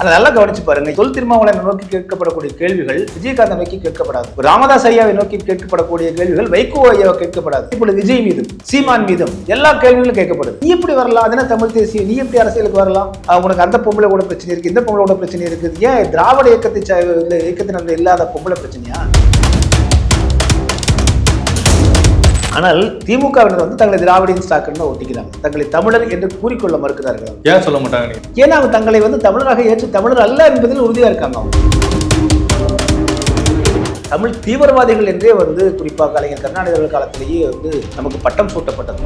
அதை நல்லா கவனிச்சு பாருங்க. தொல் திருமாவளவனை நோக்கி கேட்கப்படக்கூடிய கேள்விகள் விஜயகாந்த் நோக்கி கேட்கப்படாது. ராமதாஸ் ஐயாவை நோக்கி கேட்கப்படக்கூடிய கேள்விகள் வைகோ ஐயாவை கேட்கப்படாது. இப்பொழுது விஜய் மீதும் சீமான் மீதும் எல்லா கேள்விகளும் கேட்கப்படுது. நீ எப்படி வரலாம்? அதன தமிழ் தேசிய? நீ எப்படி அரசியலுக்கு வரலாம்? உனக்கு அந்த பொம்பளை கூட பிரச்சனை இருக்கு இந்த பொம்பளை கூட பிரச்சனை இருக்குது. ஏன் திராவிட இயக்கத்தை சா- இயக்கத்தினர் இல்லாத பொம்பளை பிரச்சனையா? ஆனால் திமுகவினர் வந்து தங்களை திராவிடியன் ஸ்டாக்குன்னு ஒட்டிக்கிறாங்க. தங்களை தமிழர் என்று கூறிக்கொள்ள மறுக்கிறார்கள்? ஏன் சொல்ல மாட்டாங்க ஏன்னா அவங்க தங்களை வந்து தமிழராக ஏற்று தமிழர் அல்ல என்பதில் உறுதியா இருக்காங்க அவங்க. தமிழ் தீவிரவாதிகள் என்றே வந்து குறிப்பாக கலைஞர் கருணாநிதி காலத்திலேயே வந்து நமக்கு பட்டம் சூட்டப்பட்டது.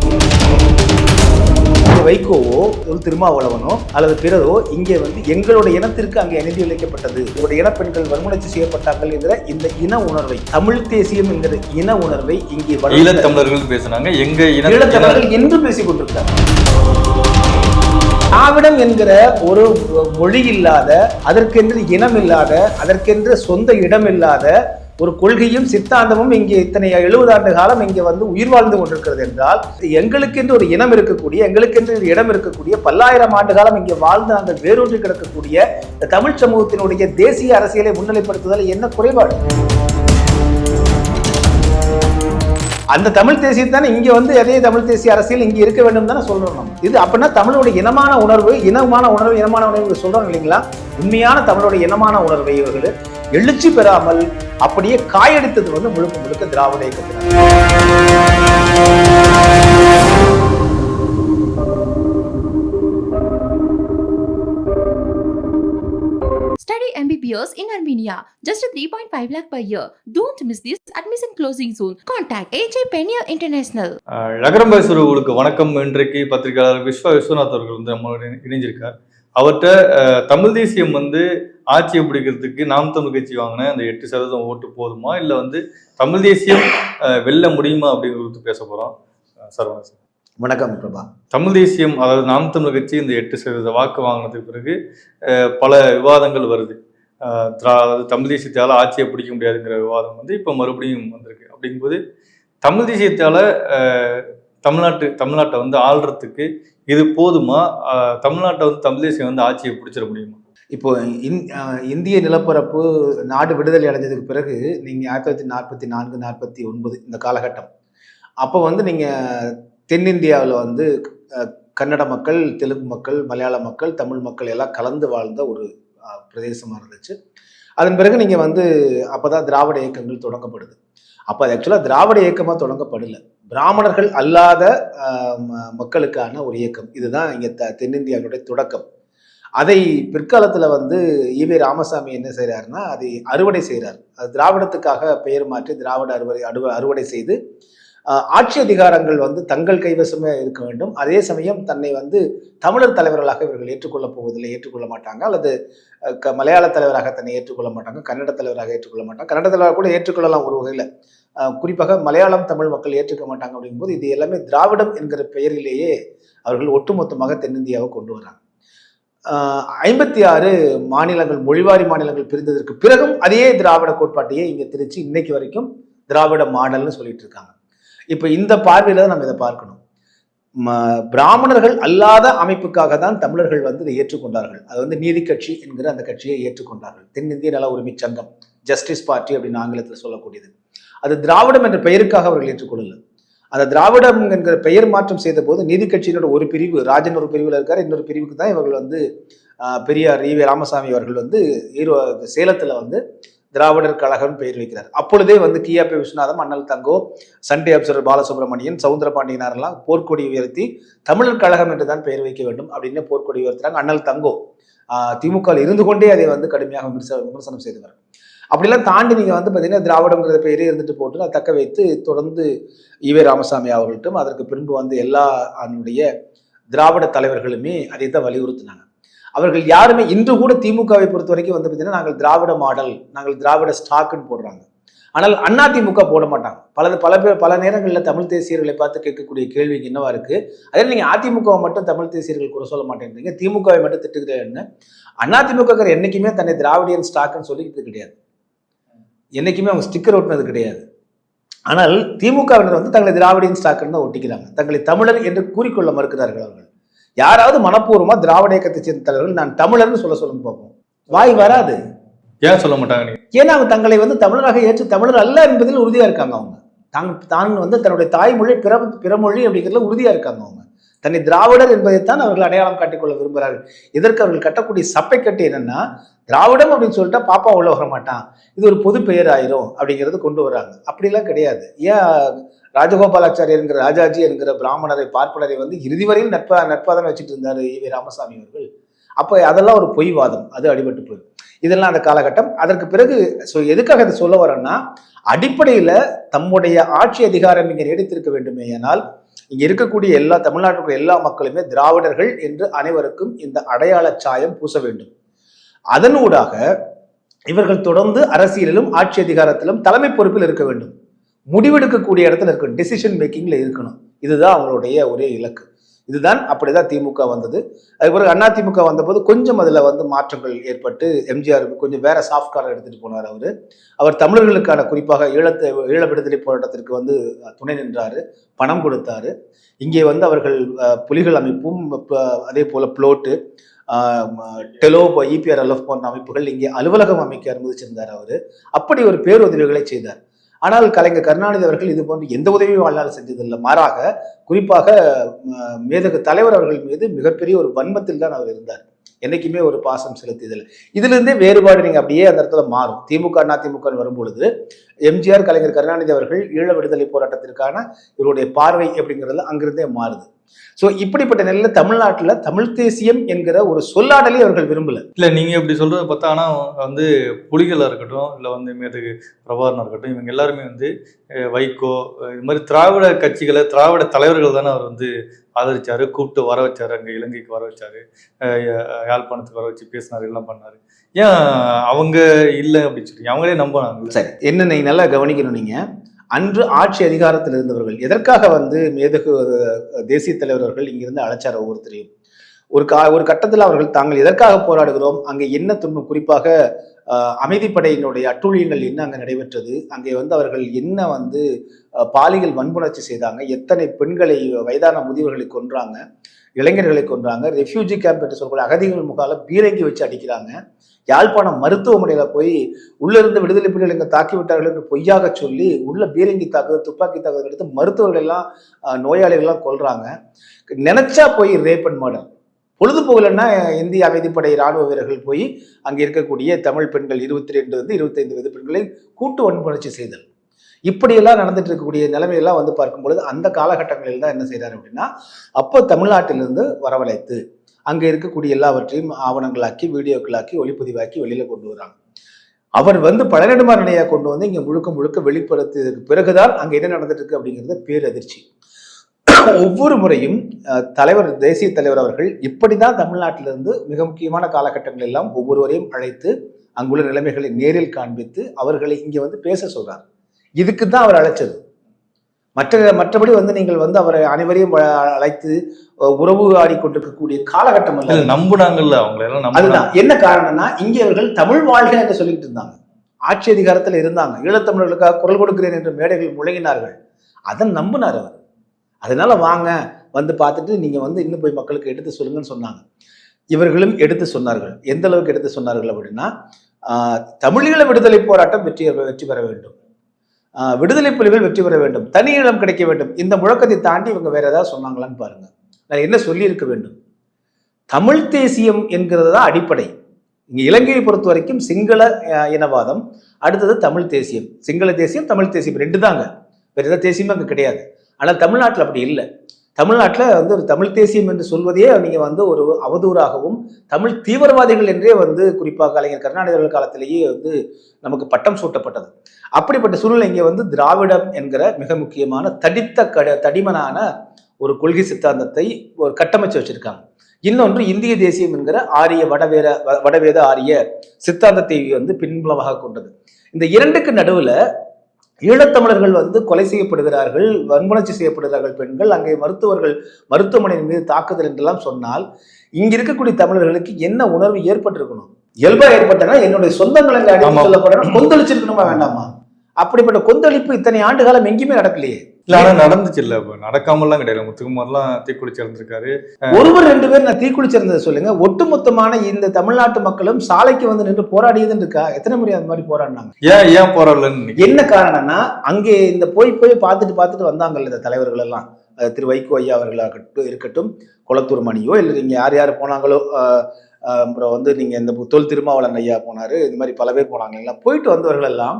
வைகோவோ ஒரு திருமாவளவனோ அல்லது பிறரோ இங்கே வந்து எங்களுடைய இனத்திற்கு அங்கே அநீதி இழைக்கப்பட்டது இவருடைய இனப்பெண்கள் வன்முறைச்சு செய்யப்பட்டார்கள் என்கிற இந்த இன உணர்வை தமிழ் தேசியம் என்கிற இன உணர்வை இங்கே ஈழத்தமிழர்கள் பேசுனாங்க. எங்க ஈழத்தமிழர்கள் என்று பேசிக் கொண்டிருக்கிறார் திராவிடம் என்கிற ஒரு மொழி இல்லாத அதற்கென்று இனம் இல்லாத அதற்கென்று சொந்த இடம் இல்லாத ஒரு கொள்கையும் சித்தாந்தமும் இங்கே இத்தனை எழுபது ஆண்டு காலம் இங்கே வந்து உயிர் வாழ்ந்து கொண்டிருக்கிறது என்றால் எங்களுக்கென்று ஒரு இனம் இருக்கக்கூடிய எங்களுக்கென்று ஒரு இடம் இருக்கக்கூடிய பல்லாயிரம் ஆண்டு காலம் இங்கே வாழ்ந்து நாங்கள் வேரூன்றி கிடக்கக்கூடிய இந்த தமிழ் சமூகத்தினுடைய தேசிய அரசியலை முன்னிலைப்படுத்துதல் என்ன குறைபாடு? அந்த தமிழ் தேசியம் தானே இங்கே வந்து அதே தமிழ் தேசிய அரசியல் இங்கே இருக்க வேண்டும் தானே சொல்கிறோம் நம்ம. இது அப்படின்னா தமிழோட இனமான உணர்வு இனமான உணர்வு இனமான உணர்வு சொல்கிறோம் இல்லைங்களா? உண்மையான தமிழோட இனமான உணர்வை இவர்கள். எழுச்சி பெறாமல் அப்படியே காயடித்தது வந்து முழுக்க முழுக்க திராவிட இயக்கத்தினர் Study MBBS in Armenia. Just a 3.5 lakh per year. Don't miss this admission closing soon. Contact AJ Penier International. பேசுறவங்களுக்கு வணக்கம் இன்றைக்கு பத்திரிகையாளர் விஸ்வா விஸ்வநாத் அவர்கள் வந்து நம்மளோட இணை- இணைஞ்சிருக்கார் அவர்கிட்ட தமிழ் தேசியம் வந்து ஆட்சியை பிடிக்கிறதுக்கு நாம் தமிழ் கட்சி வாங்கின அந்த எட்டு சதவீதம் ஓட்டு போதுமா? இல்ல வந்து தமிழ் தேசியம் வெல்ல முடியுமா அப்படிங்கிறது பேச போறோம். அஹ், சார். வணக்கம் பிரபா. தமிழ் தேசியம் அதாவது நாம் தமிழ் கட்சி இந்த எட்டு சதவீத வாக்கு வாங்கினதுக்கு பிறகு பல விவாதங்கள் வருது. அதாவது தமிழ் தேசியத்தால ஆட்சியை பிடிக்க முடியாதுங்கிற விவாதம் வந்து இப்போ மறுபடியும் வந்திருக்கு. அப்படிங்கும்போது தமிழ் தேசியத்தால தமிழ்நாட்டு தமிழ்நாட்டை வந்து ஆள்றதுக்கு இது போதுமா? தமிழ்நாட்டை வந்து தமிழ் தேசியம் வந்து ஆட்சியை பிடிச்சிட முடியுமா? இப்போ இந் இந்திய நிலப்பரப்பு நாடு விடுதலை அடைஞ்சதுக்கு பிறகு நீங்கள் ஆயிரத்தி தொள்ளாயிரத்தி நாற்பத்தி நான்கு நாற்பத்தி ஒன்பது இந்த காலகட்டம். அப்போ வந்து நீங்கள் தென்னிந்தியாவில் வந்து கன்னட மக்கள் தெலுங்கு மக்கள் மலையாள மக்கள் தமிழ் மக்கள் எல்லாம் கலந்து வாழ்ந்த ஒரு பிரதேசமாக இருந்துச்சு. அதன் பிறகு நீங்கள் வந்து அப்போ தான் திராவிட இயக்கங்கள் தொடங்கப்படுது. அப்போ அது ஆக்சுவலாக திராவிட இயக்கமாக தொடங்கப்படல. பிராமணர்கள் அல்லாத ம- மக்களுக்கான ஒரு இயக்கம். இதுதான் இங்கே த தென்னிந்தியாவுடைய தொடக்கம். அதை பிற்காலத்தில் வந்து ஈவே ராமசாமி என்ன செய்கிறாருன்னா அதை அறுவடை செய்கிறார் அது திராவிடத்துக்காக பெயர் மாற்றி திராவிட அறுவடை அறுவடை செய்து ஆட்சி அதிகாரங்கள் வந்து தங்கள் கைவசமே இருக்க வேண்டும். அதே சமயம் தன்னை வந்து தமிழர் தலைவர்களாக இவர்கள் ஏற்றுக்கொள்ளப் போவதில்லை ஏற்றுக்கொள்ள மாட்டாங்க. அல்லது க மலையாள தலைவராக தன்னை ஏற்றுக்கொள்ள மாட்டாங்க கன்னட தலைவராக ஏற்றுக்கொள்ள மாட்டாங்க. கன்னட தலைவராக கூட ஏற்றுக்கொள்ளலாம் ஒரு வகையில். குறிப்பாக மலையாளம் தமிழ் மக்கள் ஏற்றுக்க மாட்டாங்க அப்படிங்கும்போது இது எல்லாமே திராவிடம் என்கிற பெயரிலேயே அவர்கள் ஒட்டுமொத்தமாக தென்னிந்தியாவை கொண்டு வராங்க. ஐம்பத்தி ஆறு மாநிலங்கள் மொழிவாரி மாநிலங்கள் பிரிந்ததற்கு பிறகும் அதே திராவிட கோட்பாட்டையே இங்கே திருச்சி இன்னைக்கு வரைக்கும் திராவிட மாடல்னு சொல்லிட்டு இருக்காங்க. இப்போ இந்த பார்வையில தான் நம்ம இதை பார்க்கணும். பிராமணர்கள் அல்லாத அமைப்புக்காக தான் தமிழர்கள் வந்து இதை ஏற்றுக்கொண்டார்கள். அது வந்து நீதி கட்சி என்கிற அந்த கட்சியை ஏற்றுக்கொண்டார்கள். தென்னிந்திய நல உரிமை சங்கம் ஜஸ்டிஸ் பார்ட்டி அப்படின்னு ஆங்கிலத்தில் சொல்லக்கூடியது. அது திராவிடம் என்ற பெயருக்காக அவர்கள் ஏற்றுக்கொள்ளல. அந்த திராவிடம் என்கிற பெயர் மாற்றம் செய்த போது நீதி கட்சியினோட ஒரு பிரிவு ராஜன் ஒரு பிரிவில் இருக்கார். இன்னொரு பிரிவுக்கு தான் இவர்கள் வந்து பெரியார் பெரியார் வி ராமசாமி அவர்கள் வந்து ஈரோ சேலத்தில் வந்து திராவிடர் கழகம் பெயர் வைக்கிறார். அப்பொழுதே வந்து கியாபி விஸ்வநாதம் அண்ணல் தங்கோ சண்டே அப்சரர் பாலசுப்ரமணியன் சவுந்தரபாண்டியனாரெல்லாம் போர்க்கொடி உயர்த்தி தமிழர் கழகம் என்று தான் பெயர் வைக்க வேண்டும் அப்படின்னு போர்க்கொடி உயர்த்துறாங்க அண்ணல் தங்கோ. திமுக திமுகவில் இருந்து கொண்டே அதை வந்து கடுமையாக விமர்ச விமர்சனம் செய்தவர். அப்படிலாம் தாண்டி நீங்கள் வந்து பார்த்தீங்கன்னா திராவிடங்கிற பெயரே இருந்துட்டு போட்டு அதை தக்க வைத்து தொடர்ந்து ஈவே ராமசாமி அவர்கள்ட்டும் அதற்கு பின்பு வந்து எல்லா அதனுடைய திராவிட தலைவர்களுமே அதை தான் வலியுறுத்தினாங்க. அவர்கள் யாருமே இன்று கூட திமுகவை பொறுத்த வரைக்கும் வந்து பார்த்தீங்கன்னா நாங்கள் திராவிட மாடல் நாங்கள் திராவிட ஸ்டாக்குன்னு போடுறாங்க. ஆனால் அண்ணா திமுக போட மாட்டாங்க. பல பல பேர் பல நேரங்களில் தமிழ் தேசியர்களை பார்த்து கேட்கக்கூடிய கேள்விக்கு என்னவா இருக்கு? அதே நீங்கள் அதிமுகவை மட்டும் தமிழ் தேசியர்கள் கூட சொல்ல மாட்டேங்கிறீங்க திமுகவை மட்டும் திட்டுகிறேன்னு அண்ணா திமுக என்றைக்குமே தன்னை திராவிடியன் ஸ்டாக்குன்னு சொல்லிக்கிட்டு கிடையாது. என்றைக்குமே அவங்க ஸ்டிக்கர் ஒட்டினது கிடையாது. ஆனால் திமுகவினர் வந்து தங்களை திராவிடியன் ஸ்டாக்குன்னு தான் ஒட்டிக்கிறாங்க. தங்களை தமிழர் என்று கூறிக்கொள்ள மறுக்கிறார்கள் அவர்கள். யாராவது மனப்பூர்வமா திராவிட இயக்கத்தை சேர்ந்த தலைவர்கள் நான் தமிழர்னு சொல்ல சொல்லுங்க பார்ப்போம். வாய் வராது. ஏன் சொல்ல மாட்டாங்க ஏன்னா அவங்க தங்களை வந்து தமிழராக ஏற்று தமிழர் அல்ல என்பதில் உறுதியா இருக்காங்க அவங்க. தான் தான் வந்து தன்னுடைய தாய்மொழி பிற பிறமொழி அப்படிங்கிறதுல உறுதியா இருக்காங்க அவங்க. தன்னை திராவிடர் என்பதைத்தான் அவர்கள் அடையாளம் காட்டிக்கொள்ள விரும்புகிறார்கள். இதற்கு அவர்கள் கட்டக்கூடிய சப்பை கட்டு என்னன்னா திராவிடம் அப்படின்னு சொல்லிட்டா பாப்பா உள்ள வர மாட்டான். இது ஒரு பொது பெயர் ஆயிரும் அப்படிங்கிறது கொண்டு வராங்க. அப்படிலாம் கிடையாது. ஏன் ராஜகோபாலாச்சாரியர் ராஜாஜி என்கிற பிராமணரை பார்ப்பனரை வந்து இறுதி வரையும் நட்பா நட்பாதான் வச்சுட்டு இருந்தாரு வி. ராமசாமி அவர்கள். அப்போ அதெல்லாம் ஒரு பொய்வாதம். அது அடிபட்டு போயிடும். இதெல்லாம் அந்த காலகட்டம். அதற்கு பிறகு ஸோ எதுக்காக இதை சொல்ல வரேன்னா அடிப்படையில் தம்முடைய ஆட்சி அதிகாரம் இங்கே நீடித்திருக்க வேண்டுமேயானால் இங்கே இருக்கக்கூடிய எல்லா தமிழ்நாட்டுடைய எல்லா மக்களுமே திராவிடர்கள் என்று அனைவருக்கும் இந்த அடையாள சாயம் பூச வேண்டும். அதனூடாக இவர்கள் தொடர்ந்து அரசியலிலும் ஆட்சி அதிகாரத்திலும் தலைமை பொறுப்பில் இருக்க வேண்டும். முடிவெடுக்கக்கூடிய இடத்துல இருக்கணும் டெசிஷன் மேக்கிங்ல இருக்கணும். இதுதான் அவங்களுடைய ஒரே இலக்கு. இதுதான் அப்படிதான் திமுக வந்தது. அதுக்கு பிறகு அண்ணா திமுக வந்தபோது கொஞ்சம் அதில் வந்து மாற்றங்கள் ஏற்பட்டு எம்ஜிஆர் கொஞ்சம் வேற சாஃப்ட் கார்டர் எடுத்துகிட்டு போனார் அவர். அவர் தமிழர்களுக்கான குறிப்பாக ஈழத்தை ஈழ விடுதலை போராட்டத்திற்கு வந்து துணை நின்றார் பணம் கொடுத்தாரு. இங்கே வந்து அவர்கள் புலிகள் அமைப்பும் அதே போல் புளோட்டு டெலோ இபிஆர் எல்எஃப் போன்ற அமைப்புகள் இங்கே அலுவலகம் அமைக்க அனுமதிச்சிருந்தார் அவர். அப்படி ஒரு பேருதவிகளை செய்தார். ஆனால் கலைஞர் கருணாநிதி அவர்கள் இது போன்ற எந்த உதவியும் வாழ்நாள் செஞ்சதில்லை. மாறாக குறிப்பாக மேதகு தலைவர் அவர்கள் மீது மிகப்பெரிய ஒரு வன்மத்தில் தான் அவர் இருந்தார். என்றைக்குமே ஒரு பாசம் செலுத்தியதில்லை. இதுல இருந்தே வேறுபாடு நீங்க அப்படியே அந்த இடத்துல மாறும். திமுக அதிமுகன்னு வரும்பொழுது எம்ஜிஆர் கலைஞர் கருணாநிதி அவர்கள் ஈழ விடுதலை போராட்டத்திற்கான இவருடைய பார்வை அப்படிங்கிறது அங்கிருந்தே மாறுது. ஸோ இப்படிப்பட்ட நிலையில தமிழ்நாட்டுல தமிழ் தேசியம் என்கிற ஒரு சொல்லாடலை அவர்கள் விரும்பல. இல்ல நீங்க இப்படி சொல்றத பார்த்தா ஆனா வந்து புலிகளா இருக்கட்டும் இல்ல வந்து மேதகு பிரபாகரனா இருக்கட்டும் இவங்க எல்லாருமே வந்து வைகோ இது மாதிரி திராவிட கட்சிகளை திராவிட தலைவர்கள் தானே அவர் வந்து ஆதரிச்சாரு கூப்பிட்டு வர வச்சாரு அங்க இலங்கைக்கு வர வச்சாரு யாழ்ப்பாணத்துக்கு வர வச்சு பேசினாரு எல்லாம் பண்ணாரு. ஏன் அவங்க இல்லை அப்படின்னு சொல்லி அவங்களே நம்பினாங்க சரி என்ன நல்லா கவனிக்கணும் நீங்கள் அன்று ஆட்சி அதிகாரத்தில் இருந்தவர்கள் எதற்காக வந்து மேதகு தேசிய தலைவர்கள் இங்கிருந்து அழைச்சார் ஒவ்வொருத்தரையும்? ஒரு கா ஒரு கட்டத்தில் அவர்கள் தாங்கள் எதற்காக போராடுகிறோம்? அங்கே என்ன துன்பம்? குறிப்பாக அமைதிப்படையினுடைய அட்டூழியங்கள் என்ன அங்கே நடைபெற்றது? அங்கே வந்து அவர்கள் என்ன வந்து பாலியல் வன்புணர்ச்சி செய்தாங்க? எத்தனை பெண்களை வயதான முதியவர்களை கொன்றாங்க? இளைஞர்களை கொன்றாங்க? ரெஃப்யூஜி கேம்ப் என்று சொல்லக்கூடிய அகதிகள் முகால பீரங்கி வச்சு அடிக்கிறாங்க. யாழ்ப்பாணம் மருத்துவமனையில போய் உள்ள இருந்த விடுதலை புலிகள் இங்க தாக்கி விட்டார்கள் என்று பொய்யாக சொல்லி உள்ள பீரங்கி தாக்குதல் துப்பாக்கி தாக்குதல் எடுத்து மருத்துவர்கள் எல்லாம் நோயாளிகள்லாம் நோயாளிகள் எல்லாம் நினைச்சா போய் ரேப் அண்ட் மர்டர் பொழுது போகலன்னா இந்திய அமைதிப்படை ராணுவ வீரர்கள் போய் அங்கே இருக்கக்கூடிய தமிழ் பெண்கள் இருபத்தி ரெண்டு வந்து இருபத்தைந்து வயது பெண்களை கூட்டு வன்புணர்ச்சி செய்தல். இப்படியெல்லாம் நடந்துட்டு இருக்கக்கூடிய நிலைமையெல்லாம் வந்து பார்க்கும் பொழுது அந்த காலகட்டங்களில் தான் என்ன செய்றாரு அப்படின்னா அப்போ தமிழ்நாட்டிலிருந்து வரவழைத்து அங்கே இருக்கக்கூடிய எல்லாவற்றையும் ஆவணங்களாக்கி வீடியோக்களாக்கி ஒளிப்பதிவாக்கி வெளியில் கொண்டு வராங்க அவர் வந்து பழனிடுமாரணையா கொண்டு வந்து இங்கே முழுக்க முழுக்க வெளிப்படுத்தியதுக்கு பிறகுதான் அங்கே என்ன நடந்துட்டு இருக்கு அப்படிங்கிறது பேரதிர்ச்சி. ஒவ்வொரு முறையும் தலைவர் தேசிய தலைவர் அவர்கள் இப்படிதான் தமிழ்நாட்டிலிருந்து மிக முக்கியமான காலகட்டங்கள் எல்லாம் ஒவ்வொருவரையும் அழைத்து அங்குள்ள நிலைமைகளை நேரில் காண்பித்து அவர்களை இங்கே வந்து பேச சொல்றார். இதுக்கு தான் அவர் அழைச்சது. மற்ற மற்றபடி வந்து நீங்கள் வந்து அவரை அனைவரையும் அழைத்து உறவு ஆடிக்கொண்டிருக்கக்கூடிய காலகட்டம் அல்ல. நம்புனாங்கல்ல அவங்கள எல்லாம் நம்புனாங்க. அதுதான். என்ன காரணம்னா இங்கே அவர்கள் தமிழ் வாழ்க என்று சொல்லிட்டு இருந்தாங்க. ஆட்சி அதிகாரத்தில் இருந்தாங்க. ஈழத்தமிழர்களுக்காக குரல் கொடுக்கிறேன் என்று மேடைகள் முழங்கினார்கள். அதை நம்பினார் அவர். அதனால வாங்க வந்து பார்த்துட்டு நீங்க வந்து இன்னும் போய் மக்களுக்கு எடுத்து சொல்லுங்கன்னு சொன்னாங்க. இவர்களும் எடுத்து சொன்னார்கள். எந்த அளவுக்கு எடுத்து சொன்னார்கள் அப்படின்னா தமிழீழ விடுதலை போராட்டம் வெற்றி வெற்றி பெற வேண்டும். விடுதலை புலிகள் வெற்றி பெற வேண்டும். தனி இடம் கிடைக்க வேண்டும். இந்த முழக்கத்தை தாண்டி இவங்க வேற ஏதாவது சொன்னாங்களான்னு பாருங்க. நான் என்ன சொல்லியிருக்க வேண்டும்? தமிழ் தேசியம் என்கிறது தான் அடிப்படை. இங்க இலங்கையை பொறுத்த வரைக்கும் சிங்கள இனவாதம் அடுத்தது தமிழ் தேசியம். சிங்கள தேசியம் தமிழ் தேசியம் ரெண்டு தாங்க வேற எதாவது தேசியமும் அங்கே கிடையாது. ஆனால் தமிழ்நாட்டில் அப்படி இல்லை. தமிழ்நாட்டில் வந்து ஒரு தமிழ் தேசியம் என்று சொல்வதையே நீங்கள் வந்து ஒரு அவதூறாகவும் தமிழ் தீவிரவாதிகள் என்றே வந்து குறிப்பாக கலைஞர் கருணாநிதிகள் காலத்திலேயே வந்து நமக்கு பட்டம் சூட்டப்பட்டது. அப்படிப்பட்ட சூழ்நிலை இங்கே வந்து திராவிடம் என்கிற மிக முக்கியமான தடித்த கட தடிமனான ஒரு கொள்கை சித்தாந்தத்தை ஒரு கட்டமைச்சு வச்சிருக்காங்க. இன்னொன்று இந்திய தேசியம் என்கிற ஆரிய வடவேர வடவேத ஆரிய சித்தாந்தத்தை வந்து பின்புலமாக கொண்டது. இந்த இரண்டுக்கு நடுவில் ஈழத்தமிழர்கள் வந்து கொலை செய்யப்படுகிறார்கள் வன்முணர்ச்சி செய்யப்படுகிறார்கள் பெண்கள். அங்கே மருத்துவர்கள் மருத்துவமனையின் மீது தாக்குதல் என்றெல்லாம் சொன்னால் இங்க இருக்கக்கூடிய தமிழர்களுக்கு என்ன உணர்வு ஏற்பட்டிருக்கணும்? இயல்பா ஏற்பட்டனா என்னுடைய சொந்தங்கள் அடித்து ஆமா. சொல்லப்படுற கொந்தளிச்சிருக்கணுமா வேண்டாமா? அப்படிப்பட்ட கொந்தளிப்பு இத்தனை ஆண்டு காலம் எங்கேயுமே நடக்கலையே. இல்ல ஆனா நடந்துச்சு இல்ல நடக்காமலாம் கிடையாது. முத்துக்குமார்லாம் தீக்குளிச்சு இறந்திருக்காரு. ஒருவர் ரெண்டு பேர் நான் தீக்குளிச்சிருந்ததை சொல்லுங்க. ஒட்டுமொத்தமான இந்த தமிழ்நாட்டு மக்களும் சாலைக்கு வந்து நின்று போராடியதுன்னு இருக்கா? எத்தனை முறை அந்த மாதிரி போராடினாங்க? ஏன் ஏன் போராடலன்னு? என்ன காரணம்னா அங்கே இந்த போய் போய் பார்த்துட்டு பார்த்துட்டு வந்தாங்கல்ல இந்த தலைவர்கள் எல்லாம் திரு வைகோ ஐயா அவர்களாகட்டும் இருக்கட்டும் குளத்தூர் மணியோ இல்லை நீங்க யார் யார் போனாங்களோ அப்புறம் வந்து நீங்க இந்த தொல் திருமாவளவன் ஐயா போனாரு இந்த மாதிரி பல பேர் போனாங்க. இல்லைங்களா போயிட்டு வந்தவர்கள் எல்லாம்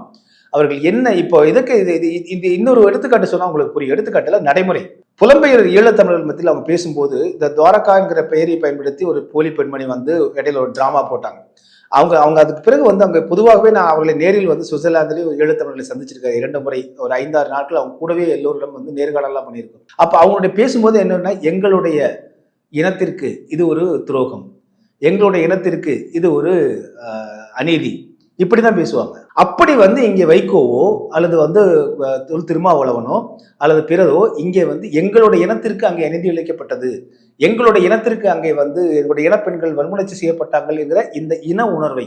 அவர்கள் என்ன இப்போ இதுக்கு இது இது இது இன்னொரு எடுத்துக்காட்டு சொன்னா உங்களுக்கு புரியும். எடுத்துக்காட்டுல நடைமுறை. புலம்பெயர் ஈழத்தமிழர் மத்தியில் அவங்க பேசும்போது இந்த துவாரகாங்கிற பெயரை பயன்படுத்தி ஒரு போலி பெண்மணி வந்து இடையில ஒரு டிராமா போட்டாங்க. அவங்க அவங்க அதுக்கு பிறகு வந்து அவங்க பொதுவாகவே நான் அவர்களை நேரில் வந்து சுவிட்சர்லாந்துலேயும் ஈழத்தமிழர்களை சந்திச்சிருக்கேன் இரண்டு முறை ஒரு ஐந்தாறு நாட்கள் அவங்க கூடவே எல்லோரிடம் வந்து நேர்காணலாம் பண்ணியிருக்கோம். அப்போ அவங்களுடைய பேசும்போது என்னென்னா எங்களுடைய இனத்திற்கு இது ஒரு துரோகம். எங்களுடைய இனத்திற்கு இது ஒரு அநீதி. இப்படி தான் பேசுவாங்க. அப்படி வந்து இங்கே வைகோவோ அல்லது வந்து திருமாவளவனோ அல்லது பிறரோ இங்கே வந்து எங்களுடைய இனத்திற்கு அங்கே அநீதி இழைக்கப்பட்டது. எங்களுடைய இனத்திற்கு அங்கே வந்து எங்களுடைய இனப்பெண்கள் வன்முணர்ச்சி செய்யப்பட்டார்கள் என்கிற இந்த இன உணர்வை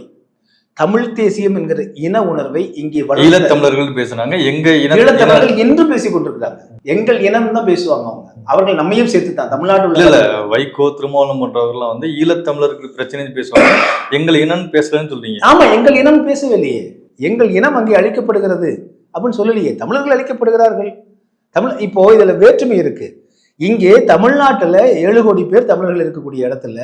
தமிழ் தேசியம் என்கிற இன உணர்வை இங்கே ஈழத்தமிழர்கள் பேசுனாங்க. எங்க இன ஈழத்தமிழர்கள் இன்றும் பேசிக் கொண்டிருக்கிறாங்க. எங்கள் இனம் தான் பேசுவாங்க அவங்க. அவர்கள் நம்மையும் சேர்த்து தான் தமிழ்நாட்டில் இல்ல வைகோ திருமாவளம் போன்றவர்கள்லாம் வந்து ஈழத்தமிழர்கள் பிரச்சனை பேசுவாங்க. எங்கள் இனம் பேசலன்னு சொல்றீங்க. ஆமா எங்கள் இனம் பேசவில்லையே. எங்கள் இனம் அங்கே அழிக்கப்படுகிறது அப்படின்னு சொல்லலையே. தமிழர்கள் அழிக்கப்படுகிறார்கள். தமிழ் இப்போ இதுல வேற்றுமை இருக்கு. இங்கே தமிழ்நாட்டுல ஏழு கோடி பேர் தமிழர்கள் இருக்கக்கூடிய இடத்துல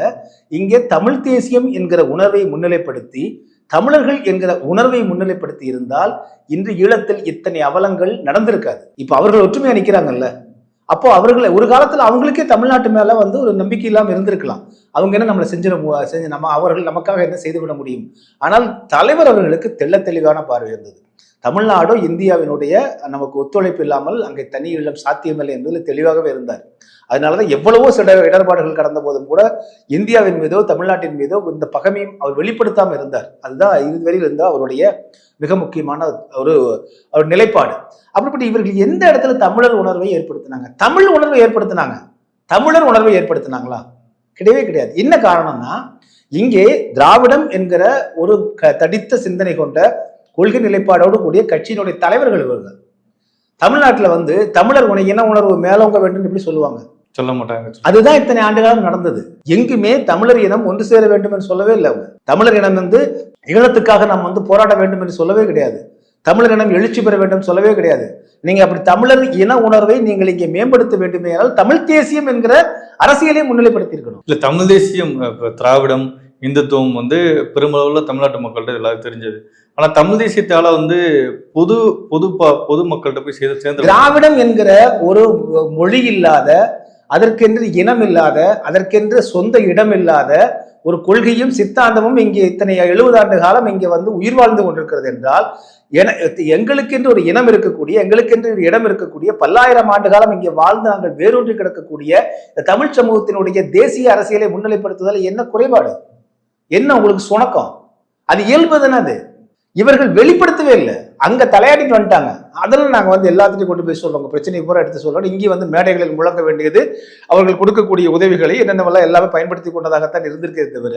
இங்கே தமிழ் தேசியம் என்கிற உணர்வை முன்னிலைப்படுத்தி தமிழர்கள் என்கிற உணர்வை முன்னிலைப்படுத்தி இருந்தால் இன்று ஈழத்தில் இத்தனை அவலங்கள் நடந்திருக்காது. இப்போ அவர்கள் ஒற்றுமையா நிற்கிறாங்கல்ல அப்போ அவர்களை ஒரு காலத்தில் அவங்களுக்கே தமிழ்நாட்டு மேல வந்து ஒரு நம்பிக்கை இல்லாமல் இருந்திருக்கலாம். அவங்க என்ன நம்மளை செஞ்சிட மு- செஞ்சு நம்ம அவர்கள் நமக்காக என்ன செய்துவிட முடியும்? ஆனால் தலைவர் அவர்களுக்கு தெள்ள தெளிவான பார்வை இருந்தது. தமிழ்நாடும் இந்தியாவினுடைய நமக்கு ஒத்துழைப்பு இல்லாமல் அங்கே தனி இல்லம் சாத்தியமில்லை என்பதில் தெளிவாகவே இருந்தார். அதனாலதான் எவ்வளவோ சில இடர்பாடுகள் கடந்த போதும் கூட இந்தியாவின் மீதோ தமிழ்நாட்டின் மீதோ இந்த பகமையும் அவர் வெளிப்படுத்தாம இருந்தார். அதுதான் இதுவரையில் இருந்த அவருடைய மிக முக்கியமான ஒரு ஒரு நிலைப்பாடு. அப்படிப்பட்ட இவர்கள் எந்த இடத்துல தமிழர் உணர்வை ஏற்படுத்தினாங்க? தமிழ் உணர்வை ஏற்படுத்தினாங்க. தமிழர் உணர்வை ஏற்படுத்தினாங்களா? கிடையவே கிடையாது. என்ன காரணம்னா இங்கே திராவிடம் என்கிற ஒரு க- தடித்த சிந்தனை கொண்ட கொள்கை நிலைப்பாடோடு கூடிய கட்சியினுடைய தலைவர்கள் இவர்கள். தமிழ்நாட்டில் வந்து தமிழர் உண இன உணர்வு மேலோங்க வேண்டும் எப்படி சொல்லுவாங்க. சொல்ல மாட்டாங்க. அதுதான் இத்தனை ஆண்டுகாலம் நடந்தது. எங்குமே தமிழர் இனம் ஒன்று சேர வேண்டும் என்று சொல்லவே இல்லை அவங்க. தமிழர் இனம் வந்து ஈழத்துக்காக நாம் வந்து போராட வேண்டும் என்று சொல்லவே கிடையாது. தமிழர் இனம் எழுச்சி பெற வேண்டும் சொல்லவே கிடையாது. நீங்க அப்படி தமிழர் இன உணர்வை நீங்கள் இங்கே மேம்படுத்த வேண்டுமே ஆனால் தமிழ் தேசியம் என்கிற அரசியலை முன்னிலைப்படுத்தி இருக்கணும் இல்ல தமிழ் தேசியம் திராவிடம் இந்துத்துவம் வந்து பெருமளவுல தமிழ்நாட்டு மக்கள்கிட்ட எல்லாருக்கும் தெரிஞ்சது. ஆனா தமிழ் தேசியத்தால வந்து பொது பொது பொது மக்கள்கிட்ட போய் சேர்ந்து சேர்ந்து திராவிடம் என்கிற ஒரு மொழி இல்லாத அதற்கென்று இனம் இல்லாத அதற்கென்று சொந்த இடம் இல்லாத ஒரு கொள்கையும் சித்தாந்தமும் இங்கே இத்தனை எழுபது ஆண்டு காலம் இங்கே வந்து உயிர் வாழ்ந்து கொண்டிருக்கிறது என்றால் என எங்களுக்கென்று ஒரு இனம் இருக்கக்கூடிய எங்களுக்கென்று ஒரு இடம் இருக்கக்கூடிய பல்லாயிரம் ஆண்டு காலம் இங்கே வாழ்ந்து நாங்கள் வேரூன்றி கிடக்கக்கூடிய தமிழ் சமூகத்தினுடைய தேசிய அரசியலை முன்னிலைப்படுத்துதல் என்ன குறைபாடு? என்ன உங்களுக்கு சுணக்கம்? அது இயல்பு தானே அது? இவர்கள் வெளிப்படுத்தவே இல்லை. அங்க தலையாடிட்டு வந்துட்டாங்க. அதெல்லாம் நாங்க வந்து எல்லாத்தையும் கொண்டு போய் சொல்றோம். உங்க பிரச்சனையை பூரா எடுத்து சொல்றோம். இங்கே வந்து மேடைகளில் முழங்க வேண்டியது அவர்கள் கொடுக்கக்கூடிய உதவிகளை என்னென்னவெல்லாம் எல்லாமே பயன்படுத்தி கொண்டதாகத்தான் இருந்திருக்கே தவிர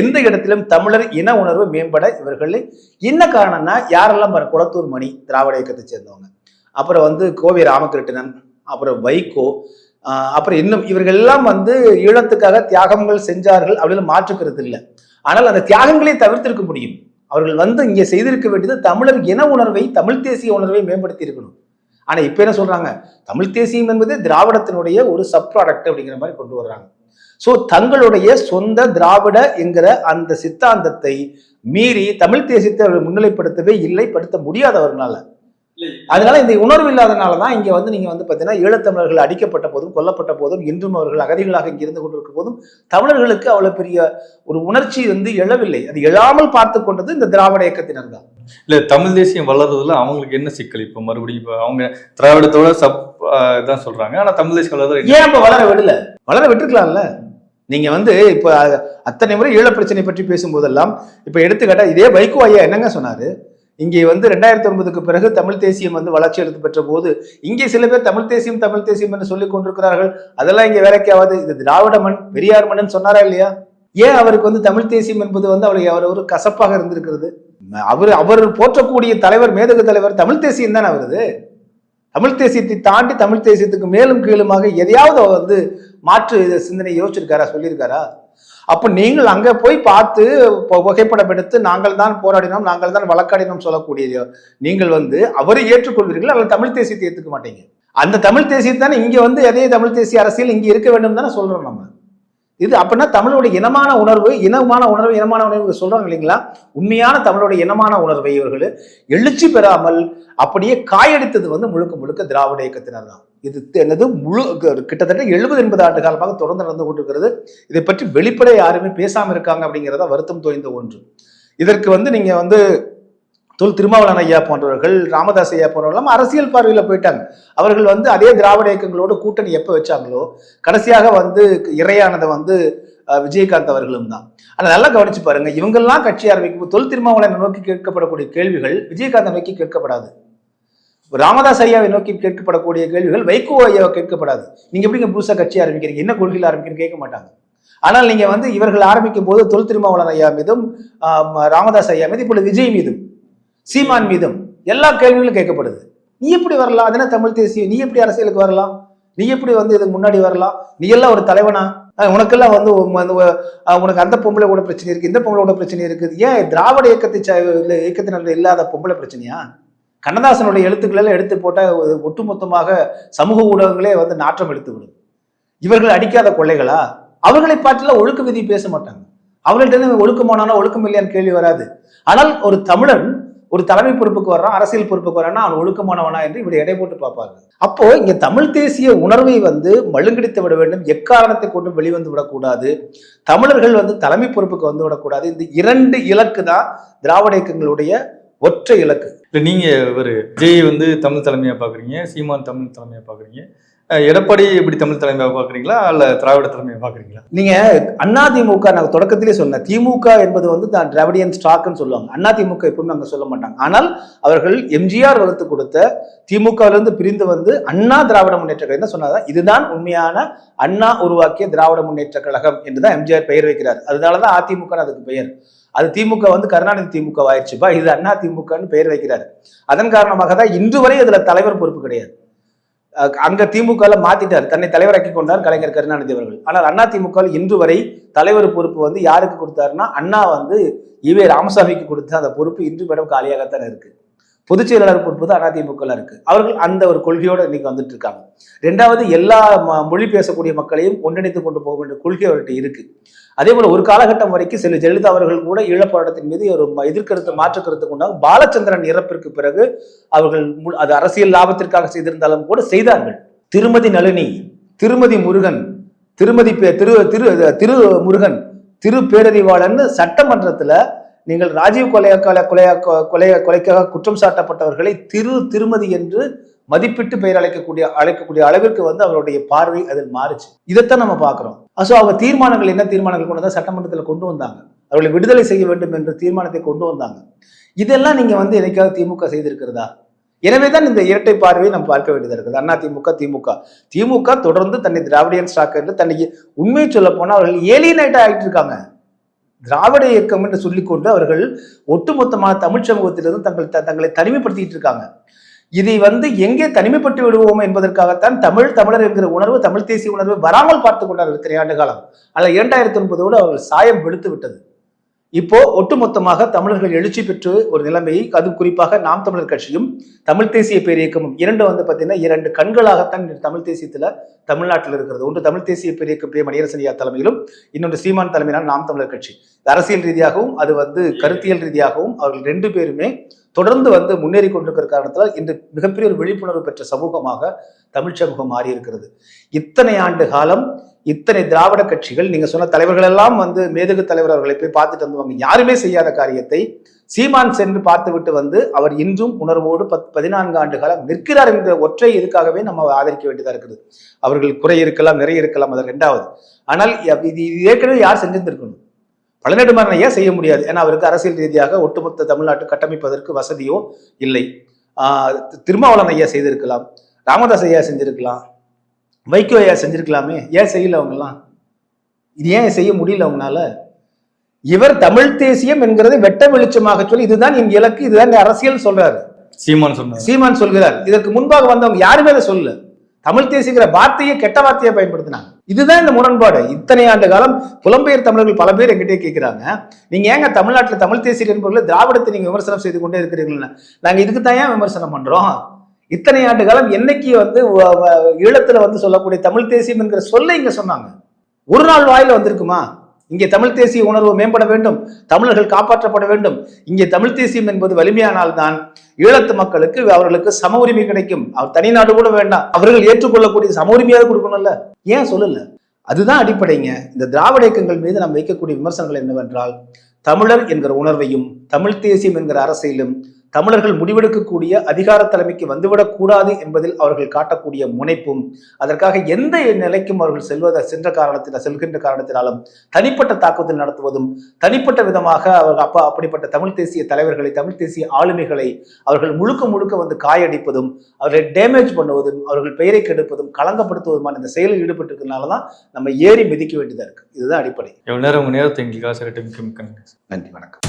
எந்த இடத்திலும் தமிழர் இன உணர்வு மேம்பட இவர்கள் என்ன காரணம்னா யாரெல்லாம் பாரு குளத்தூர் மணி திராவிட இயக்கத்தை சேர்ந்தவங்க. அப்புறம் வந்து கோவை ராமகிருஷ்ணன் அப்புறம் வைகோ அப்புறம் இன்னும் இவர்கள் எல்லாம் வந்து ஈழத்துக்காக தியாகங்கள் செஞ்சார்கள் அப்படின்னு மாற்றுக்கிறது இல்லை. ஆனால் அந்த தியாகங்களை தவிர்த்திருக்க முடியும். அவர்கள் வந்து இங்கே செய்திருக்க வேண்டியது தமிழர் இன உணர்வை தமிழ் தேசிய உணர்வை மேம்படுத்தி இருக்கணும் ஆனால் இப்போ என்ன சொல்கிறாங்க தமிழ் தேசியம் என்பது திராவிடத்தினுடைய ஒரு சப் ப்ராடக்ட் அப்படிங்கிற மாதிரி கொண்டு வர்றாங்க. ஸோ தங்களுடைய சொந்த திராவிட என்கிற அந்த சித்தாந்தத்தை மீறி தமிழ் தேசியத்தை அவர்கள் முன்னிலைப்படுத்தவே இல்லை படுத்த முடியாதவர்களால. அதனால இந்த உணர்வு இல்லாதனால தான் இங்க வந்து நீங்க வந்து பாத்தீங்கன்னா ஈழத்தமிழர்கள் அடிக்கப்பட்ட போதும் கொல்லப்பட்ட போதும் இன்றும் அவர்கள் அகதிகளாக இங்க இருந்து கொண்டிருக்கும் போதும் தமிழர்களுக்கு அவ்வளவு பெரிய ஒரு உணர்ச்சி வந்து எழவில்லை. அது எழாமல் பார்த்து கொண்டது இந்த திராவிட இயக்கத்தினர் தான். இல்ல தமிழ் தேசியம் வளர்றதுல அவங்களுக்கு என்ன சிக்கல்? இப்ப மறுபடியும் இப்ப அவங்க திராவிடத்தோட சப் இதான் சொல்றாங்க. ஆனா தமிழ் தேசியம் வளர்றது ஏன் அப்ப வளர விடல? வளர விட்டுருக்கலாம்ல. நீங்க வந்து இப்ப அத்தனை முறை ஈழ பிரச்சனை பற்றி பேசும்போதெல்லாம் இப்ப எடுத்துக்காட்டா இதே வைகோ ஐயா என்னங்க சொன்னாரு? இங்கே வந்து ரெண்டாயிரத்தி ஒன்பதுக்கு பிறகு தமிழ் தேசியம் வந்து வளர்ச்சி எடுத்து பெற்ற போது இங்கே சில பேர் தமிழ் தேசியம் தமிழ் தேசியம் என்று சொல்லிக் கொண்டிருக்கிறார்கள். அதெல்லாம் இங்க வேலைக்காவது இது திராவிட மண் பெரியார் மண்ணுன்னு சொன்னாரா இல்லையா? ஏன் அவருக்கு வந்து தமிழ் தேசியம் என்பது வந்து அவருக்கு அவர் ஒரு கசப்பாக இருந்திருக்கிறது? அவர் அவர் போற்றக்கூடிய தலைவர் மேதகு தலைவர் தமிழ் தேசியம் தானே அவருது? தமிழ் தேசியத்தை தாண்டி தமிழ் தேசியத்துக்கு மேலும் கீழுமாக எதையாவது அவர் வந்து மாற்று சிந்தனை யோசிச்சிருக்காரா சொல்லியிருக்காரா? அப்போ நீங்கள் அங்கே போய் பார்த்து புகைப்படம் எடுத்து நாங்கள் தான் போராடினோம் நாங்கள் தான் வழக்காடினோம் சொல்லக்கூடிய நீங்கள் வந்து அவரை ஏற்றுக்கொள்வீர்கள் அல்லது தமிழ் தேசியத்தை ஏற்றுக்க மாட்டீங்க. அந்த தமிழ் தேசியத்தானே இங்கே வந்து அதே தமிழ் தேசிய அரசியல் இங்கே இருக்க வேண்டும் தானே சொல்கிறோம் நம்ம. இது அப்படின்னா தமிழோட இனமான உணர்வு இனமான உணர்வு இனமான உணர்வு சொல்றாங்க இல்லைங்களா? உண்மையான தமிழோட இனமான உணர்வை இவர்கள் எழுச்சி பெறாமல் அப்படியே காயடித்தது வந்து முழுக்க முழுக்க திராவிட இயக்கத்தினர் தான். இது என்னது முழு கிட்டத்தட்ட எழுபது எண்பது ஆண்டு காலமாக தொடர்ந்து நடந்து கொண்டிருக்கிறது. இதை பற்றி வெளிப்படை யாருமே பேசாமல் இருக்காங்க அப்படிங்கிறத வருத்தம் தோய்ந்த ஒன்று. இதற்கு வந்து நீங்க வந்து தொல் திருமாவளவன் ஐயா போன்றவர்கள் ராமதாஸ் ஐயா போன்றவர்கள் அரசியல் பார்வையில் போயிட்டாங்க. அவர்கள் வந்து அதே திராவிட இயக்கங்களோட கூட்டணி எப்போ வச்சாங்களோ கடைசியாக வந்து இறையானதை வந்து விஜயகாந்த் அவர்களும் தான். ஆனால் நல்லா கவனிச்சு பாருங்க இவங்கெல்லாம் கட்சி ஆரம்பிக்கும் தொல் திருமாவளவனை நோக்கி கேட்கப்படக்கூடிய கேள்விகள் விஜயகாந்தை நோக்கி கேட்கப்படாது. ராமதாஸ் ஐயாவை நோக்கி கேட்கப்படக்கூடிய கேள்விகள் வைகோ ஐயாவை கேட்கப்படாது. நீங்க எப்படிங்க புதுசா கட்சி ஆரம்பிக்கிறீங்க? என்ன கொள்கையில் ஆரம்பிக்கிறீங்க கேட்க மாட்டாங்க. ஆனால் நீங்க வந்து இவர்கள் ஆரம்பிக்கும் போது தொல் திருமாவளவன் ஐயா மீதும் ராமதாஸ் ஐயா மீதும் இப்பொழுது விஜய் மீதும் சீமான் மீதும் எல்லா கேள்விகளும் கேட்கப்படுது. நீ எப்படி வரலாம்? அது தமிழ் தேசியம் நீ எப்படி அரசியலுக்கு வரலாம்? நீ எப்படி வந்து இதுக்கு முன்னாடி வரலாம்? நீ எல்லாம் ஒரு தலைவனா? உனக்கெல்லாம் வந்து உனக்கு அந்த பொம்பளை கூட பிரச்சனை இருக்கு இந்த பொம்பளை கூட பிரச்சனை இருக்குது. ஏன் திராவிட இயக்கத்தை ச- இயக்கத்தினர் இல்லாத பொம்பளை பிரச்சனையா? கண்ணதாசனுடைய எழுத்துக்கள் எல்லாம் எடுத்து போட்டால் ஒட்டுமொத்தமாக சமூக ஊடகங்களே வந்து நாற்றம் எடுத்து விடும் இவர்கள் அடிக்காத கொள்ளைகளா? அவர்களை பார்த்துலாம் ஒழுக்க விதி பேச மாட்டாங்க. அவர்கள்ட்ட இருந்து ஒழுக்கம் இல்லையான்னு கேள்வி வராது. ஆனால் ஒரு தமிழன் ஒரு தலைமை பொறுப்புக்கு வர்றான் அரசியல் பொறுப்புக்கு வர்றான்னா அவன் ஒழுக்கமானவனா என்று இப்படி எடை போட்டு பார்ப்பாங்க. அப்போ இங்க தமிழ் தேசிய உணர்வை வந்து மழுங்கடித்து விட வேண்டும் எக்காரணத்தை கொண்டும் வெளிவந்து விடக்கூடாது தமிழர்கள் வந்து தலைமை பொறுப்புக்கு வந்து விடக்கூடாது. இந்த இரண்டு இலக்கு தான் திராவிட இயக்கங்களுடைய ஒற்றை இலக்கு. இல்லை நீங்கள் ஒரு ஜெய் வந்து தமிழ் தலைமையாக பார்க்குறீங்க சீமான் தமிழ் தலைமையாக பார்க்குறீங்க எடப்பாடி இப்படி தமிழ் தலைமையாக பாக்குறீங்களா அல்ல திராவிட தலைமையை பாக்குறீங்களா நீங்க அண்ணா திமுக நான் தொடக்கத்திலே சொன்னேன் திமுக என்பது வந்து தான் திராவிடியன் ஸ்டாக்னு சொல்லுவாங்க. அண்ணா திமுக எப்பவுமே அங்க சொல்ல மாட்டாங்க. ஆனால் அவர்கள் எம்ஜிஆர் வளர்த்து கொடுத்த திமுகவிலிருந்து பிரிந்து வந்து அண்ணா திராவிட முன்னேற்ற கழகம் சொன்னாதான் இதுதான் உண்மையான அண்ணா உருவாக்கிய திராவிட முன்னேற்ற கழகம் என்றுதான் எம்ஜிஆர் பெயர் வைக்கிறார். அதனாலதான் அதிமுக அதுக்கு பெயர். அது திமுக வந்து கருணாநிதி திமுக ஆயிடுச்சுப்பா. இது அண்ணா திமுகன்னு பெயர் வைக்கிறார். அதன் காரணமாக தான் இன்று வரை அதுல தலைவர் பொறுப்பு கிடையாது. அங்க திமுக மாத்திட்டார். தன்னை தலைவராக்கி கொண்டார் கலைஞர் கருணாநிதி அவர்கள். ஆனால் அண்ணா திமுக இன்று வரை தலைவர் பொறுப்பு வந்து யாருக்கு கொடுத்தாருன்னா அண்ணா வந்து இவே ராமசாமிக்கு கொடுத்த அந்த பொறுப்பு இன்று மேடம் காலியாகத்தான் இருக்கு. பொதுச் செயலாளர் பொறுப்பு தான் அதிமுக இருக்கு. அவர்கள் அந்த ஒரு கொள்கையோட இன்னைக்கு வந்துட்டு இருக்காங்க. ரெண்டாவது எல்லா ம- மொழி பேசக்கூடிய மக்களையும் ஒன்றிணைத்து கொண்டு போக வேண்டிய கொள்கை அவர்கிட்ட இருக்கு. அதே போல ஒரு காலகட்டம் வரைக்கும் செல்வி ஜெயலலிதா அவர்கள் கூட ஈழப் மீது ஒரு எதிர்கருத்து மாற்று கருத்து கொண்டாங்க பாலச்சந்திரன் இறப்பிற்கு பிறகு அவர்கள் அது அரசியல் லாபத்திற்காக செய்திருந்தாலும் கூட செய்தார்கள். திருமதி நளினி திருமதி முருகன் திருமதி பே- திரு திரு திரு முருகன் திரு பேரறிவாளன் சட்டமன்றத்தில் நீங்கள் ராஜீவ் கொலையாக்கால கொலை கொலையா கொலை கொலைக்காக குற்றம் சாட்டப்பட்டவர்களை திரு திருமதி என்று மதிப்பிட்டு பெயர் அழைக்கக்கூடிய அழைக்கக்கூடிய அளவிற்கு வந்து அவருடைய பார்வை அதில் மாறுச்சு. இதைத்தான் நம்ம பார்க்குறோம். ஸோ அவங்க தீர்மானங்கள் என்ன தீர்மானங்கள் கொண்டு வந்தால் சட்டமன்றத்தில் கொண்டு வந்தாங்க. அவர்களை விடுதலை செய்ய வேண்டும் என்ற தீர்மானத்தை கொண்டு வந்தாங்க. இதெல்லாம் நீங்கள் வந்து என்னைக்காவது திமுக செய்திருக்கிறதா? எனவே தான் இந்த இரட்டை பார்வையை நம்ம பார்க்க வேண்டியதாக இருக்குது. அண்ணா திமுக திமுக. திமுக தொடர்ந்து தன்னை திராவிடியன் ஸ்டாக் என்று தன்னை உண்மையை சொல்ல போனால் அவர்கள் ஏலியனைட் ஆகிட்டு இருக்காங்க. திராவிட இயக்கம் என்று சொல்லிக்கொண்டு அவர்கள் ஒட்டுமொத்தமான தமிழ் சமூகத்திலிருந்து தங்கள் த- தங்களை தனிமைப்படுத்திட்டு இருக்காங்க. இதை வந்து எங்கே தனிமைப்பட்டு விடுவோம் என்பதற்காகத்தான் தமிழ் தமிழர் என்கிற உணர்வு தமிழ் தேசிய உணர்வு வராமல் பார்த்து கொண்டார்கள் இத்தனை ஆண்டு காலம். அதில் இரண்டாயிரத்தி ஒன்பதோடு அவர்கள் சாயம் வெளுத்து விட்டது. இப்போ ஒட்டுமொத்தமாக தமிழர்கள் எழுச்சி பெற்று ஒரு நிலைமையை அது குறிப்பாக நாம் தமிழர் கட்சியும் தமிழ் தேசிய பேரியக்கமும் இரண்டு வந்து பார்த்தீங்கன்னா இரண்டு கண்களாகத்தான் தமிழ் தேசியத்தில் தமிழ்நாட்டில் இருக்கிறது. ஒன்று தமிழ் தேசிய பேரியக்கம் பே மணியரசனியா தலைமையிலும் இன்னொன்று சீமான் தலைமையிலான நாம் தமிழர் கட்சி. அரசியல் ரீதியாகவும் அது வந்து கருத்தியல் ரீதியாகவும் அவர்கள் ரெண்டு பேருமே தொடர்ந்து வந்து முன்னேறி கொண்டிருக்கிற காரணத்தால் இன்று மிகப்பெரிய ஒரு விழிப்புணர்வு பெற்ற சமூகமாக தமிழ் சமூகம் மாறி இருக்கிறது இத்தனை ஆண்டு காலம் இத்தனை திராவிட கட்சிகள் நீங்க சொன்ன தலைவர்கள் எல்லாம் வந்து மேதகு தலைவர் அவர்களை போய் பார்த்துட்டு வந்துவாங்க யாருமே செய்யாத காரியத்தை சீமான் சென்று பார்த்துவிட்டு வந்து அவர் இன்றும் உணர்வோடு பத் பதினான்கு ஆண்டு காலம் நிற்கிறார் என்ற ஒற்றை இதுக்காகவே நம்ம ஆதரிக்க வேண்டியதாக இருக்குது. அவர்கள் குறை இருக்கலாம் நிறைய இருக்கலாம் அது ரெண்டாவது. ஆனால் இது ஏற்கனவே யார் செஞ்சிருந்திருக்கணும்? பழநெடுமாறன் ஏன் செய்ய முடியாது? ஏன்னா அவருக்கு அரசியல் ரீதியாக ஒட்டுமொத்த தமிழ்நாட்டு கட்டமைப்பதற்கு வசதியோ இல்லை. ஆஹ் திருமாவளவன் ஐயா செய்திருக்கலாம் ராமதாஸ் ஐயா செஞ்சிருக்கலாம் வைகோ ஐயா செஞ்சிருக்கலாமே? ஏன் செய்யல அவங்கெல்லாம்? இது ஏன் செய்ய முடியல அவங்களால? இவர் தமிழ் தேசியம் என்கிறதை வெட்ட வெளிச்சமாக சொல்லி இதுதான் என் இலக்கு இதுதான் அரசியல் சொல்றாரு. சீமான் சொன்னார். சீமான் சொல்கிறார். இதற்கு முன்பாக வந்தவங்க யாருமே அதை சொல்லல. தமிழ் தேசியங்கிற வார்த்தையை கெட்ட வார்த்தையை பயன்படுத்தினாங்க. இதுதான் இந்த முரண்பாடு. இத்தனை ஆண்டு காலம் புலம்பெயர் தமிழர்கள் பல பேர் எங்கிட்டே கேட்கிறாங்க நீங்க ஏங்க தமிழ்நாட்டில் தமிழ் தேசியர் என்பவர்கள் திராவிடத்தை நீங்க விமர்சனம் செய்து கொண்டே இருக்கிறீர்கள் நாங்க இதுக்கு தான் ஏன் விமர்சனம் பண்றோம்? இத்தனை ஆண்டு காலம் என்னைக்கு வந்து வ- ஈழத்துல வந்து சொல்லக்கூடிய தமிழ் தேசியம் என்கிற சொல்ல இங்க சொன்னாங்க. ஒரு நாள் வாயில வந்திருக்குமா? இங்கே தமிழ் தேசிய உணர்வு மேம்பட வேண்டும் தமிழர்கள் காப்பாற்றப்பட வேண்டும். இங்கே தமிழ் தேசியம் என்பது வலிமையானால்தான் ஈழத்து மக்களுக்கு அவர்களுக்கு சம உரிமை கிடைக்கும். அவர் தனி நாடு கூட வேண்டாம். அவர்கள் ஏற்றுக்கொள்ளக்கூடிய சம உரிமையாவது கொடுக்கணும்ல? ஏன் சொல்லல? அதுதான் அடிப்படைங்க. இந்த திராவிட இயக்கங்கள் மீது நாம் வைக்கக்கூடிய விமர்சனங்கள் என்னவென்றால் தமிழர் என்கிற உணர்வையும் தமிழ் தேசியம் என்கிற அரசியலும் தமிழர்கள் முடிவெடுக்கக்கூடிய அதிகார தலைமைக்கு வந்துவிடக் கூடாது என்பதில் அவர்கள் காட்டக்கூடிய முனைப்பும் அதற்காக எந்த நிலைக்கும் அவர்கள் செல்வத சென்ற காரணத்தினால் செல்கின்ற காரணத்தினாலும் தனிப்பட்ட தாக்குதல் நடத்துவதும் தனிப்பட்ட விதமாக அவர்கள் அப்பா அப்படிப்பட்ட தமிழ் தேசிய தலைவர்களை தமிழ் தேசிய ஆளுமைகளை அவர்கள் முழுக்க முழுக்க வந்து காயடிப்பதும் அவர்களை டேமேஜ் பண்ணுவதும் அவர்கள் பெயரை கெடுப்பதும் களங்கப்படுத்துவதுமான இந்த செயலில் ஈடுபட்டிருக்கிறதுனால தான் நம்ம ஏறி மிதிக்க வேண்டியதா இருக்கு. இதுதான் அடிப்படை. எவ்வளவு நேரம் நேரத்தை எங்களுக்காக சில நன்றி வணக்கம்.